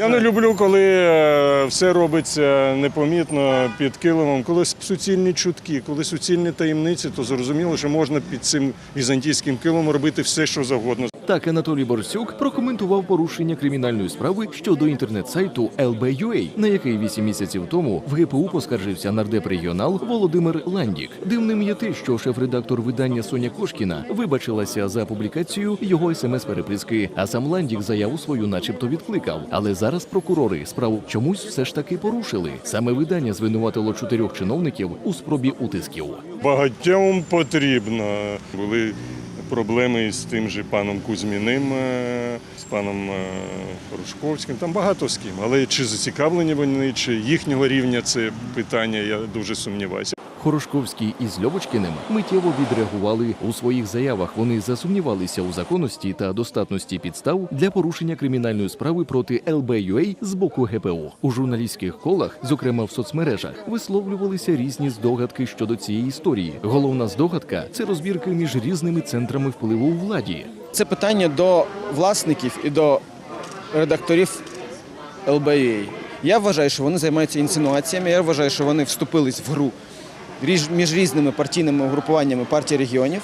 Я не люблю, коли е, все робиться непомітно під килимом. Коли суцільні чутки, коли суцільні таємниці, то зрозуміло, що можна під цим візантійським килимом робити все, що завгодно. Так Анатолій Борсюк прокоментував порушення кримінальної справи щодо інтернет-сайту LB.UA, на який вісім місяців тому в ГПУ поскаржився нардеп регіонал Володимир Ландік. Дивним є те, що шеф-редактор видання Соня Кошкіна вибачилася за публікацію його смс-переписки, а сам Ландік заяву свою, начебто, відкликав. Але зараз прокурори справу чомусь все ж таки порушили. Саме видання звинуватило чотирьох чиновників у спробі утисків. Багатьом потрібно. Були проблеми з тим же паном Кузьміним, е, з паном е, Рушковським, там багато з ким. Але чи зацікавлені вони, чи їхнього рівня це питання, я дуже сумніваюся. Хорошковський із Льовочкіним миттєво відреагували у своїх заявах. Вони засумнівалися у законності та достатності підстав для порушення кримінальної справи проти ЛБЮА з боку ГПУ. У журналістських колах, зокрема в соцмережах, висловлювалися різні здогадки щодо цієї історії. Головна здогадка це розбірки між різними центрами впливу у владі. Це питання до власників і до редакторів LBA. Я вважаю, що вони займаються інсинуаціями. Я вважаю, що вони вступились в гру між різними партійними угрупуваннями партії регіонів.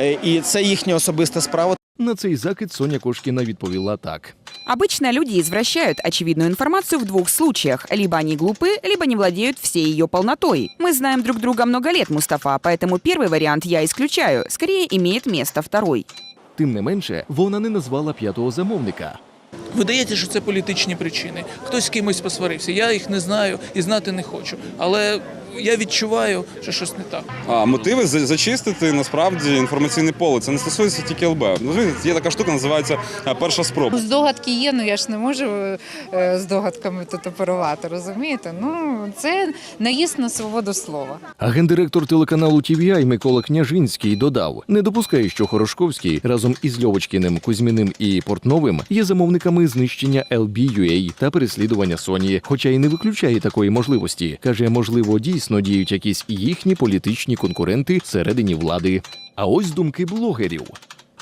Е, І це їхня особиста справа. На цей закид Соня Кошкіна відповіла так. Обычно люди извращают очевидную информацию в двух случаях. Либо они глупы, либо не владеют всей ее полнотой. Мы знаем друг друга много лет, Мустафа, поэтому первый вариант я исключаю. Скорее имеет место второй. Тим не менше, вона не назвала п'ятого замовника. Видається, що це політичні причини. Хтось з кимось посварився. Я їх не знаю і знати не хочу. Але я відчуваю, що щось не так. А мотиви за- зачистити насправді інформаційне поле. Це не стосується тільки ЛБ. Є така штука, називається е, перша спроба. Здогадки є, ну я ж не можу е, з догадками тут оперувати, розумієте? Ну, це наїзд на свободу слова. А гендиректор телеканалу TVI Микола Княжинський додав: не допускає, що Хорошковський разом із Льовочкіним, Кузьміним і Портновим є замовниками знищення LBUA та переслідування Соні, хоча й не виключає такої можливості. каже, можливо, дійсно діють якісь їхні політичні конкуренти всередині влади. А ось думки блогерів.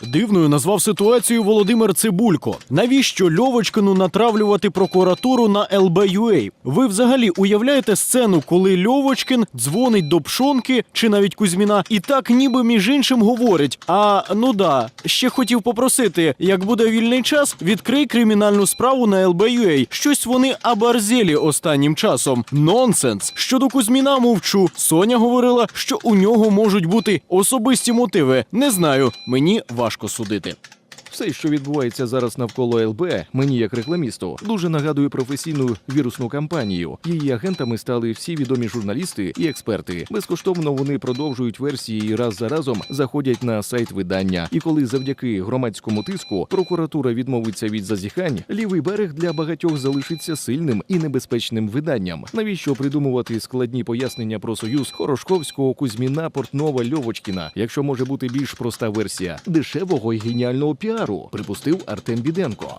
Дивною назвав ситуацію Володимир Цибулько. Навіщо Льовочкину натравлювати прокуратуру на ЛБЮА? Ви взагалі уявляєте сцену, коли Льовочкин дзвонить до Пшонки чи навіть Кузьміна, і так ніби між іншим говорить: А ну да, ще хотів попросити, як буде вільний час, відкрий кримінальну справу на ЛБЮА. Щось вони абарзелі останнім часом. Нонсенс. Щодо Кузьміна мовчу. Соня говорила, що у нього можуть бути особисті мотиви. Не знаю, мені важко судити. Все, що відбувається зараз навколо ЛБ, мені як рекламісту, дуже нагадує професійну вірусну кампанію. Її агентами стали всі відомі журналісти і експерти. Безкоштовно вони продовжують версії і раз за разом заходять на сайт видання. І коли завдяки громадському тиску прокуратура відмовиться від зазіхань, лівий берег для багатьох залишиться сильним і небезпечним виданням. Навіщо придумувати складні пояснення про союз Хорошковського, Кузьміна, Портнова, Льовочкіна, якщо може бути більш проста версія дешевого і геніального піару, припустив Артем Біденко.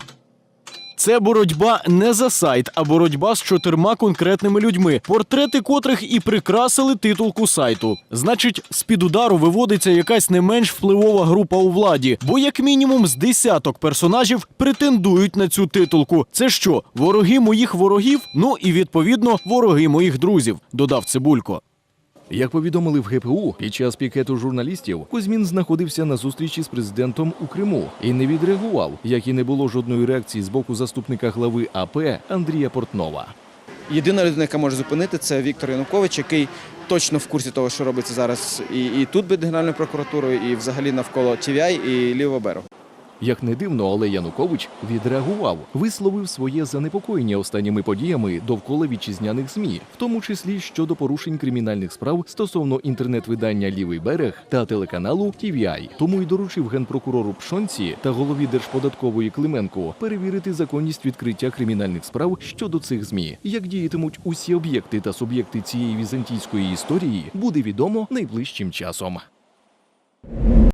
Це боротьба не за сайт, а боротьба з чотирма конкретними людьми, портрети котрих і прикрасили титулку сайту. Значить, з під удару виводиться якась не менш впливова група у владі, бо як мінімум з десяток персонажів претендують на цю титулку. Це що, вороги моїх ворогів? Ну і відповідно вороги моїх друзів, додав Цибулько. Як повідомили в ГПУ, під час пікету журналістів Кузьмін знаходився на зустрічі з президентом у Криму і не відреагував, як і не було жодної реакції з боку заступника глави АП Андрія Портнова. Єдина людина, яка може зупинити, це Віктор Янукович, який точно в курсі того, що робиться зараз і, і тут під Генеральною прокуратурою, і взагалі навколо TVI і лівого берегу. Як не дивно, але Янукович відреагував, висловив своє занепокоєння останніми подіями довкола вітчизняних змі, в тому числі щодо порушень кримінальних справ стосовно інтернет-видання Лівий берег та телеканалу TVI. Тому й доручив генпрокурору Пшонці та голові Держподаткової Клименко перевірити законність відкриття кримінальних справ щодо цих змі. Як діятимуть усі об'єкти та суб'єкти цієї візантійської історії, буде відомо найближчим часом.